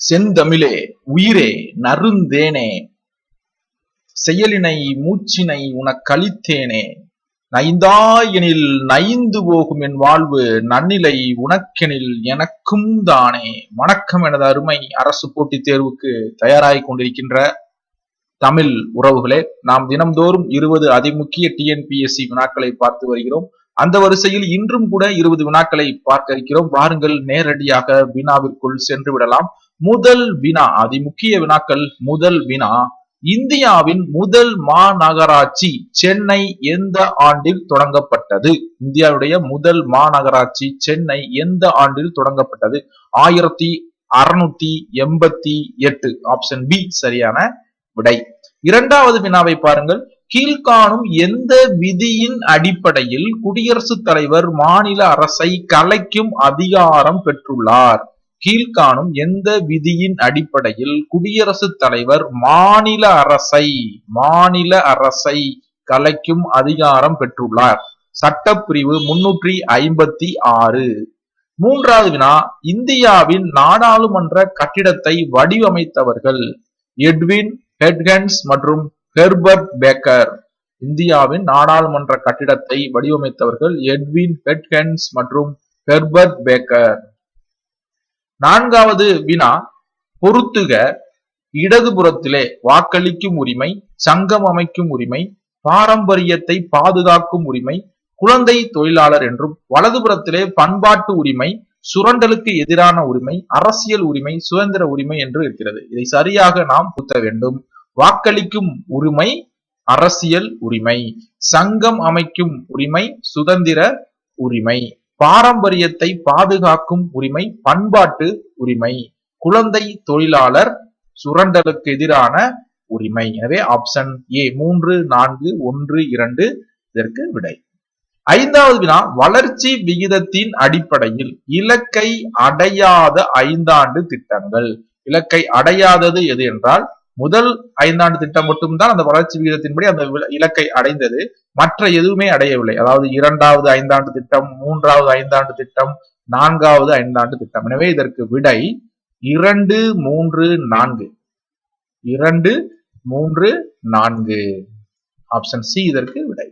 செந்தமிழே உயிரே நருந்தேனே செயலினை மூச்சினை உனக்களித்தேனே நைந்தாயெனில் நைந்து போகும் என் வாழ்வு நன்னிலை உனக்கெனில் எனக்கும் தானே. வணக்கம் எனது அருமை அரசு போட்டித் தேர்வுக்கு தயாராகி கொண்டிருக்கின்ற தமிழ் உறவுகளே நாம் தினம்தோறும் இருபது அதிமுக்கிய டிஎன்பிஎஸ்சி வினாக்களை பார்த்து வருகிறோம். அந்த வரிசையில் இன்றும் கூட இருபது வினாக்களை பார்க்க இருக்கிறோம். வாருங்கள் நேரடியாக வினாவிற்குள் சென்று விடலாம். முதல் வினா அதிமுக்கிய வினாக்கள் முதல் வினா இந்தியாவின் முதல் மாநகராட்சி சென்னை எந்த ஆண்டில் தொடங்கப்பட்டது? இந்தியாவுடைய முதல் மாநகராட்சி சென்னை எந்த ஆண்டில் தொடங்கப்பட்டது? ஆயிரத்தி அறுநூத்தி எண்பத்தி எட்டு. ஆப்ஷன் பி சரியான விடை. இரண்டாவது வினாவை பாருங்கள். கீழ்காணும் எந்த விதியின் அடிப்படையில் குடியரசுத் தலைவர் மாநில அரசை கலைக்கும் அதிகாரம் பெற்றுள்ளார்? கீழ்காணும் எந்த விதியின் அடிப்படையில் குடியரசுத் தலைவர் மாநில அரசை மாநில அரசை கலைக்கும் அதிகாரம் பெற்றுள்ளார். சட்டப்பிரிவு முன்னூற்றி ஐம்பத்தி ஆறு. மூன்றாவது வினா இந்தியாவின் நாடாளுமன்ற கட்டிடத்தை வடிவமைத்தவர்கள் எட்வின் ஹெட்கன்ஸ் மற்றும் ஹெர்பர்ட் பேக்கர். இந்தியாவின் நாடாளுமன்ற கட்டிடத்தை வடிவமைத்தவர்கள் எட்வின் ஹெட்கன்ஸ் மற்றும் ஹெர்பர்ட் பேக்கர். நான்காவது வினா பொருத்துக இடதுபுறத்திலே வாக்களிக்கும் உரிமை சங்கம் அமைக்கும் உரிமை பாரம்பரியத்தை பாதுகாக்கும் உரிமை குழந்தை தொழிலாளர் என்றும் வலதுபுறத்திலே பண்பாட்டு உரிமை சுரண்டலுக்கு எதிரான உரிமை அரசியல் உரிமை சுதந்திர உரிமை என்று இருக்கிறது. இதை சரியாக நாம் புத்த வேண்டும். வாக்களிக்கும் உரிமை அரசியல் உரிமை சங்கம் அமைக்கும் உரிமை சுதந்திர உரிமை. பாரம்பரியத்தை பாதுகாக்கும் உரிமை பண்பாட்டு உரிமை குழந்தை தொழிலாளர் சுரண்டலுக்கு எதிரான உரிமை. எனவே ஆப்ஷன் ஏ மூன்று நான்கு ஒன்று இரண்டு இதற்கு விடை. ஐந்தாவது வினா வளர்ச்சி விகிதத்தின் அடிப்படையில் இலக்கை அடையாத ஐந்தாண்டு திட்டங்கள். இலக்கை அடையாதது எது என்றால் முதல் ஐந்தாண்டு திட்டம் மட்டும்தான் அந்த வளர்ச்சி விகிதத்தின்படி அந்த இலக்கை அடைந்தது. மற்ற எதுவுமே அடையவில்லை. அதாவது இரண்டாவது ஐந்தாண்டு திட்டம் மூன்றாவது ஐந்தாண்டு திட்டம் நான்காவது ஐந்தாண்டு திட்டம். எனவே இதற்கு விடை இரண்டு மூன்று நான்கு. இரண்டு மூன்று நான்கு. ஆப்ஷன் சி இதற்கு விடை.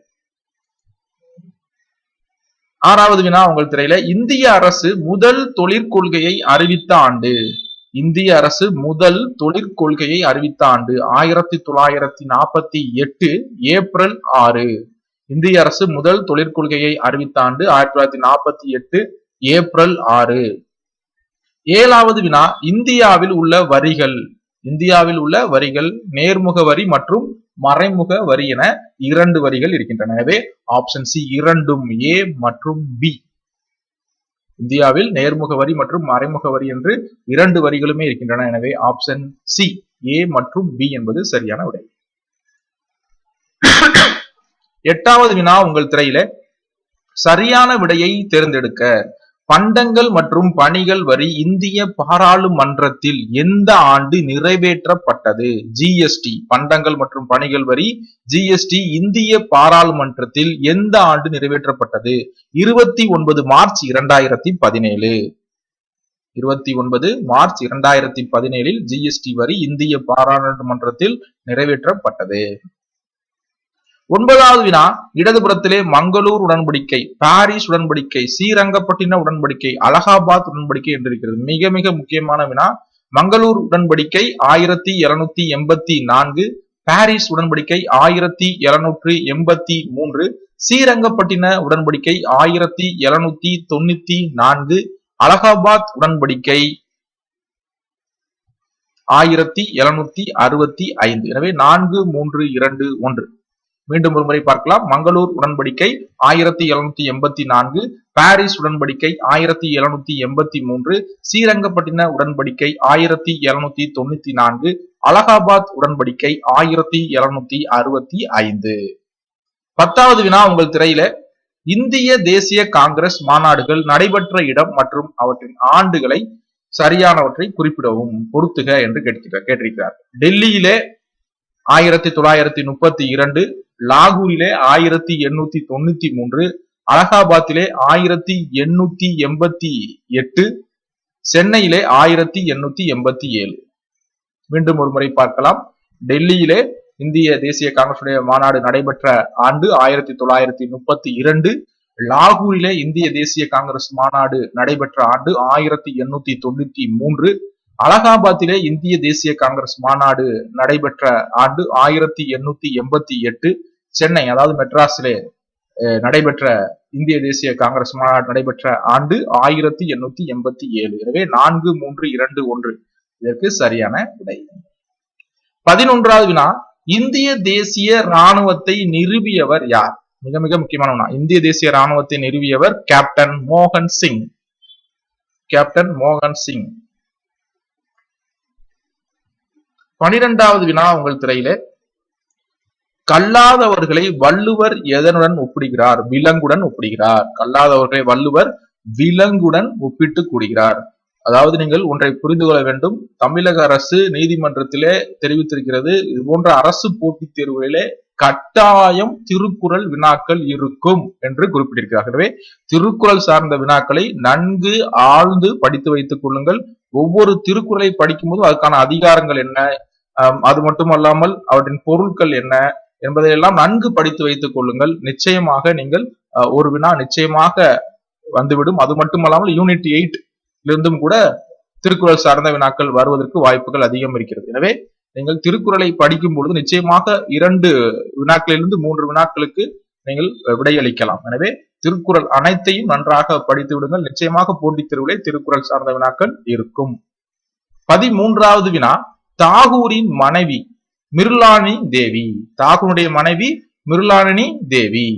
ஆறாவது வினா உங்கள் திரையில இந்திய அரசு முதல் தொழிற்கொள்கையை அறிவித்த ஆண்டு. இந்திய அரசு முதல் தொழிற்கொள்கையை அறிவித்த ஆண்டு ஆயிரத்தி தொள்ளாயிரத்தி நாற்பத்தி எட்டு ஏப்ரல் ஆறு. இந்திய அரசு முதல் தொழிற்கொள்கையை அறிவித்த ஆண்டு ஆயிரத்தி தொள்ளாயிரத்தி நாற்பத்தி எட்டு ஏப்ரல் ஆறு. ஏழாவது வினா இந்தியாவில் உள்ள வரிகள். இந்தியாவில் உள்ள வரிகள் நேர்முக வரி மற்றும் மறைமுக வரி என இரண்டு வரிகள் இருக்கின்றன. எனவே ஆப்ஷன் சி இரண்டும் ஏ மற்றும் பி இந்தியாவில் நேர்முக வரி மற்றும் மறைமுக வரி என்று இரண்டு வரிகளுமே இருக்கின்றன. எனவே ஆப்ஷன் சி ஏ மற்றும் பி என்பது சரியான விடை. எட்டாவது வினா உங்கள் திரையில சரியான விடையை தேர்ந்தெடுக்க. பண்டங்கள் மற்றும் பணிகள் வரி இந்திய பாராளுமன்றத்தில் எந்த ஆண்டு நிறைவேற்றப்பட்டது? ஜிஎஸ்டி பண்டங்கள் மற்றும் பணிகள் வரி ஜிஎஸ்டி இந்திய பாராளுமன்றத்தில் எந்த ஆண்டு நிறைவேற்றப்பட்டது? இருபத்தி ஒன்பது மார்ச் இரண்டாயிரத்தி பதினேழு. இருபத்தி ஒன்பது மார்ச் இரண்டாயிரத்தி பதினேழில் ஜிஎஸ்டி வரி இந்திய பாராளுமன்றத்தில் நிறைவேற்றப்பட்டது. ஒன்பதாவது வினா இடதுபுறத்திலே மங்களூர் உடன்படிக்கை பாரிஸ் உடன்படிக்கை ஸ்ரீரங்கப்பட்டின உடன்படிக்கை அலகாபாத் உடன்படிக்கை என்று இருக்கிறது மிக மிக முக்கியமான வினா மங்களூர் உடன்படிக்கை ஆயிரத்தி இருநூத்தி எண்பத்தி நான்கு பாரிஸ் உடன்படிக்கை ஆயிரத்தி இருநூற்றி எண்பத்தி மூன்று ஸ்ரீரங்கப்பட்டின உடன்படிக்கை ஆயிரத்தி எழுநூத்தி தொண்ணூத்தி நான்கு அலகாபாத் உடன்படிக்கை ஆயிரத்தி எழுநூத்தி அறுபத்தி ஐந்து. எனவே நான்கு மூன்று இரண்டு ஒன்று. மீண்டும் ஒரு முறை பார்க்கலாம். மங்களூர் உடன்படிக்கை ஆயிரத்தி எழுநூத்தி எண்பத்தி நான்கு பாரிஸ் உடன்படிக்கை ஆயிரத்தி எழுநூத்தி எண்பத்தி மூன்று ஸ்ரீரங்கப்பட்டின உடன்படிக்கை ஆயிரத்தி எழுநூத்தி தொண்ணூத்தி நான்கு அலகாபாத் உடன்படிக்கை ஆயிரத்தி எழுநூத்தி அறுபத்தி ஐந்து. பத்தாவது வினா உங்கள் திரையில. இந்திய தேசிய காங்கிரஸ் மாநாடுகள் நடைபெற்ற இடம் மற்றும் அவற்றின் ஆண்டுகளை சரியானவற்றை குறிப்பிடவும் பொருத்துக என்று கேட்டிருக்கிறார் டெல்லியிலே ஆயிரத்தி தொள்ளாயிரத்தி முப்பத்தி இரண்டு லாகூரிலே ஆயிரத்தி எண்ணூத்தி தொண்ணூத்தி மூன்று அலகாபாத்திலே ஆயிரத்தி எண்ணூத்தி எண்பத்தி எட்டு சென்னையிலே ஆயிரத்தி எண்ணூத்தி எண்பத்தி ஏழு. மீண்டும் ஒரு முறை பார்க்கலாம். டெல்லியிலே இந்திய தேசிய காங்கிரசுடைய மாநாடு நடைபெற்ற ஆண்டு ஆயிரத்தி தொள்ளாயிரத்தி முப்பத்தி இரண்டு லாகூரிலே இந்திய தேசிய காங்கிரஸ் மாநாடு நடைபெற்ற ஆண்டு ஆயிரத்தி எண்ணூத்தி தொண்ணூத்தி மூன்று அலகாபாத்திலே இந்திய தேசிய காங்கிரஸ் மாநாடு நடைபெற்ற ஆண்டு ஆயிரத்தி எண்ணூத்தி எண்பத்தி எட்டு சென்னை அதாவது மெட்ராஸிலே நடைபெற்ற இந்திய தேசிய காங்கிரஸ் மாநாடு நடைபெற்ற ஆண்டு ஆயிரத்தி எண்ணூத்தி எண்பத்தி ஏழு. எனவே நான்கு மூன்று இரண்டு ஒன்று இதற்கு சரியான விடை. பதினொன்றாவது வினா இந்திய தேசிய ராணுவத்தை நிறுவியவர் யார்? மிக மிக முக்கியமான ஒண்ணா இந்திய தேசிய ராணுவத்தை நிறுவியவர் கேப்டன் மோகன் சிங். கேப்டன் மோகன் சிங். பனிரெண்டாவது வினா உங்கள் திரையிலே. கல்லாதவர்களை வள்ளுவர் எதனுடன் ஒப்பிடுகிறார்? விலங்குடன் ஒப்பிடுகிறார். கல்லாதவர்களை வள்ளுவர் விலங்குடன் ஒப்பிட்டு கூடுகிறார் அதாவது நீங்கள் ஒன்றை புரிந்து கொள்ள வேண்டும். தமிழக அரசு நீதிமன்றத்திலே தெரிவித்திருக்கிறது இது போன்ற அரசு போட்டித் தேர்வுகளிலே கட்டாயம் திருக்குறள் வினாக்கள் இருக்கும் என்று குறிப்பிட்டிருக்கிறார். திருக்குறள் சார்ந்த வினாக்களை நன்கு ஆழ்ந்து படித்து வைத்துக் கொள்ளுங்கள். ஒவ்வொரு திருக்குறளை படிக்கும் போதும் அதுக்கான அதிகாரங்கள் என்ன? அது மட்டுமல்லாமல் அவற்றின் பொருட்கள் என்ன என்பதையெல்லாம் நன்கு படித்து வைத்துக் கொள்ளுங்கள். நிச்சயமாக நீங்கள் ஒரு வினா நிச்சயமாக வந்துவிடும். அது மட்டுமல்லாமல் யூனிட் எயிட் இருந்தும் கூட திருக்குறள் சார்ந்த வினாக்கள் வருவதற்கு வாய்ப்புகள் அதிகம் இருக்கிறது. எனவே நீங்கள் திருக்குறளை படிக்கும் பொழுது நிச்சயமாக இரண்டு வினாக்களிலிருந்து மூன்று வினாக்களுக்கு நீங்கள் விடையளிக்கலாம். எனவே திருக்குறள் அனைத்தையும் நன்றாக படித்து விடுங்கள். நிச்சயமாக போட்டித் தேர்விலே திருக்குறள் சார்ந்த வினாக்கள் இருக்கும். பதிமூன்றாவது வினா தாகூரின் மனைவி மிருளானி தேவி. தாகூருடைய மனைவி மிருளானி தேவி.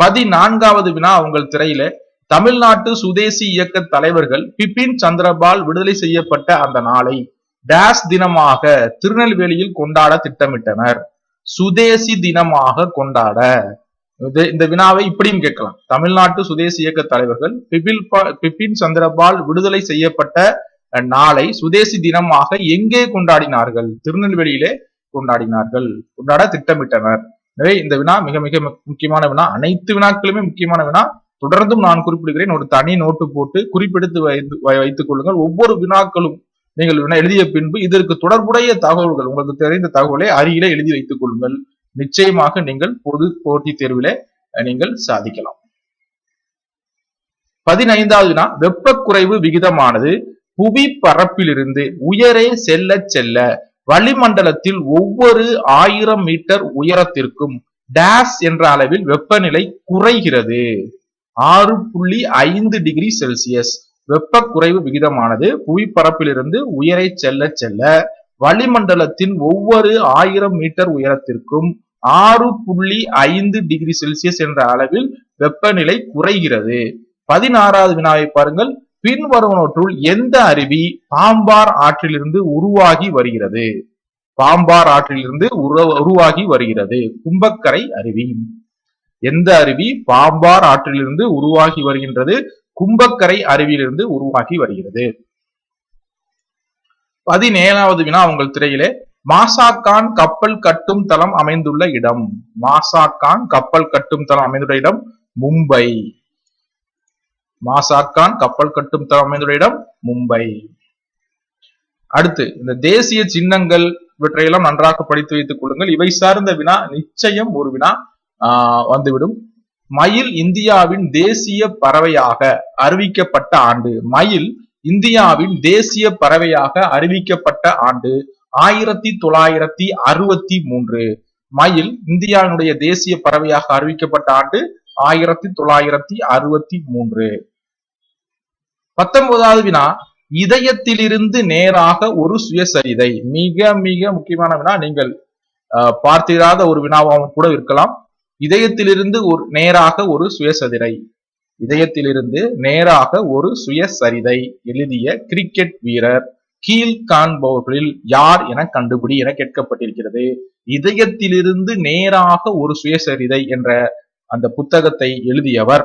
பதினான்காவது வினா உங்கள் திரையில. தமிழ்நாட்டு சுதேசி இயக்க தலைவர்கள் பிபின் சந்திரபால் விடுதலை செய்யப்பட்ட அந்த நாளை டேஸ் தினமாக திருநெல்வேலியில் கொண்டாட திட்டமிட்டனர். சுதேசி தினமாக கொண்டாட. இந்த வினாவை இப்படியும் கேட்கலாம். தமிழ்நாட்டு சுதேசி இயக்க தலைவர்கள் பிபில் பிபின் சந்திரபால் விடுதலை செய்யப்பட்ட நாளை சுதேசி தினமாக எங்கே கொண்டாடினார்கள்? திருநெல்வேலியிலே கொண்டாடினார்கள். கொண்டாட திட்டமிட்டனர். எனவே இந்த வினா மிக மிக முக்கியமான வினா. அனைத்து வினாக்களுமே முக்கியமான வினா. தொடர்ந்தும் நான் குறிப்பிடுகிறேன். ஒரு தனி நோட்டு போட்டு குறிப்பெடுத்து வைத்து வைத்துக் கொள்ளுங்கள். ஒவ்வொரு வினாக்களும் நீங்கள் வினா எழுதிய பின்பு இதற்கு தொடர்புடைய தகவல்கள் உங்களுக்கு தெரிந்த தகவலை அருகிலே எழுதி வைத்துக் கொள்ளுங்கள். நிச்சயமாக நீங்கள் பொது போட்டி தேர்விலே நீங்கள் சாதிக்கலாம். பதினைந்தாவது வினா. வெப்ப குறைவு விகிதமானது. புவி பரப்பிலிருந்து உயரே செல்ல செல்ல வளிமண்டலத்தில் ஒவ்வொரு ஆயிரம் மீட்டர் உயரத்திற்கும் டேஸ் என்ற அளவில் வெப்பநிலை குறைகிறது. ஆறு புள்ளி ஐந்து டிகிரி செல்சியஸ் வெப்ப குறைவு விகிதமானது புவிப்பரப்பிலிருந்து உயரை செல்ல செல்ல வளிமண்டலத்தின் ஒவ்வொரு ஆயிரம் மீட்டர் உயரத்திற்கும் ஆறு புள்ளி ஐந்து டிகிரி செல்சியஸ் என்ற அளவில் வெப்பநிலை குறைகிறது. பதினாறாவது வினாவை பாருங்கள். பின்வருவனவற்றுள் எந்த அருவி பாம்பார் ஆற்றிலிருந்து உருவாகி வருகிறது? பாம்பார் ஆற்றிலிருந்து உருவாகி வருகிறது. கும்பக்கரை அருவி. எந்த அருவி? பாம்பார் ஆற்றிலிருந்து உருவாகி வருகின்றது. கும்பக்கரை அருவியிலிருந்து உருவாகி வருகிறது. பதினேழாவது வினா உங்கள் திரையிலே. மாசாக்கான் கப்பல் கட்டும் தளம் அமைந்துள்ள இடம். மாசாக்கான் கப்பல் கட்டும் தளம் அமைந்துள்ள இடம் மும்பை. மாசாக்கான் கப்பல் கட்டும் தளம் அமைந்துள்ள இடம் மும்பை. அடுத்து இந்த தேசிய சின்னங்கள் இவற்றையெல்லாம் நன்றாக படித்து வைத்துக் கொள்ளுங்கள். இவை சார்ந்த வினா நிச்சயம் ஒரு வினா வந்துவிடும். மயில் இந்தியாவின் தேசிய பறவையாக அறிவிக்கப்பட்ட ஆண்டு. மயில் இந்தியாவின் தேசிய பறவையாக அறிவிக்கப்பட்ட ஆண்டு ஆயிரத்தி தொள்ளாயிரத்தி அறுபத்தி மூன்று. மயில் இந்தியாவினுடைய தேசிய பறவையாக அறிவிக்கப்பட்ட ஆண்டு ஆயிரத்தி தொள்ளாயிரத்தி அறுபத்தி மூன்று. பத்தொன்பதாவது வினா இதயத்திலிருந்து நேராக ஒரு சுயசரிதை. மிக மிக முக்கியமான வினா நீங்கள் பார்த்திராத ஒரு வினாவாகவும் கூட இருக்கலாம். இதயத்திலிருந்து ஒரு நேராக ஒரு சுயசதிரை இதயத்திலிருந்து நேராக ஒரு சுயசரிதை. எழுதிய கிரிக்கெட் வீரர் கீழ் காண்பவர்களில் யார் என கண்டுபிடி என கேட்கப்பட்டிருக்கிறது. இதயத்திலிருந்து நேராக ஒரு சுயசரிதை என்ற அந்த புத்தகத்தை எழுதியவர்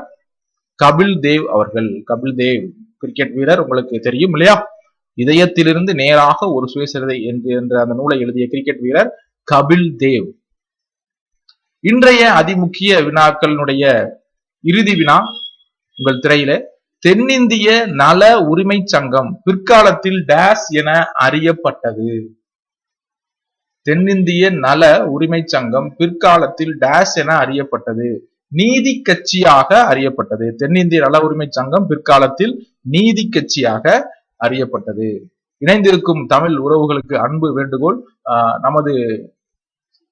கபில் தேவ் அவர்கள். கபில் தேவ் கிரிக்கெட் வீரர் உங்களுக்கு தெரியும் இல்லையா? இதயத்திலிருந்து நேராக ஒரு சுயசரிதை என்று என்ற அந்த நூலை எழுதிய கிரிக்கெட் வீரர் கபில் தேவ். இன்றைய அதிமுக்கிய வினாக்களினுடைய இறுதி வினா உங்கள் திரையில. தென்னிந்திய நல உரிமை சங்கம் பிற்காலத்தில் டேஸ் என அறியப்பட்டது. தென்னிந்திய நல உரிமை சங்கம் பிற்காலத்தில் டேஸ் என அறியப்பட்டது. நீதி கட்சியாக அறியப்பட்டது. தென்னிந்திய நல உரிமை சங்கம் பிற்காலத்தில் நீதி கட்சியாக அறியப்பட்டது. இணைந்திருக்கும் தமிழ் உறவுகளுக்கு அன்பு வேண்டுகோள் நமது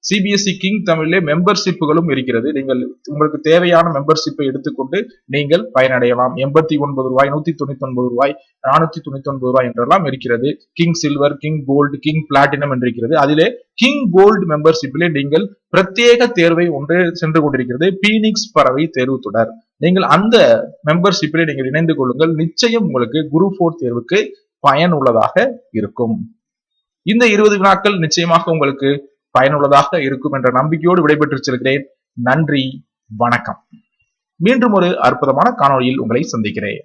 சிபிஎஸ்இ கிங் தமிழிலே மெம்பர்ஷிப்புகளும் இருக்கிறது. நீங்கள் உங்களுக்கு தேவையான மெம்பர்ஷிப்பை எடுத்துக்கொண்டு நீங்கள் பயனடையலாம். எண்பத்தி ஒன்பது ரூபாய் நூத்தி தொண்ணூத்தி ஒன்பது ரூபாய் நானூத்தி தொண்ணூத்தி ஒன்பது ரூபாய் என்றெல்லாம் இருக்கிறது. King silver king gold king platinum என்றிருக்கிறது. அதிலே கிங் கோல்டு மெம்பர்ஷிப்பிலே நீங்கள் பிரத்யேக தேர்வை ஒன்றே சென்று கொண்டிருக்கிறது. பீனிக்ஸ் பறவை தேர்வு தொடர். நீங்கள் அந்த மெம்பர்ஷிப்பிலே நீங்கள் இணைந்து கொள்ளுங்கள். நிச்சயம் உங்களுக்கு குரு போர் தேர்வுக்கு பயனுள்ளதாக இருக்கும். இந்த இருபது வினாக்கள் நிச்சயமாக உங்களுக்கு பயனுள்ளதாக இருக்கும் என்ற நம்பிக்கையோடு விடைபெற்று செல்கிறேன் நன்றி வணக்கம். மீண்டும் ஒரு அற்புதமான காணொலியில் உங்களை சந்திக்கிறேன்.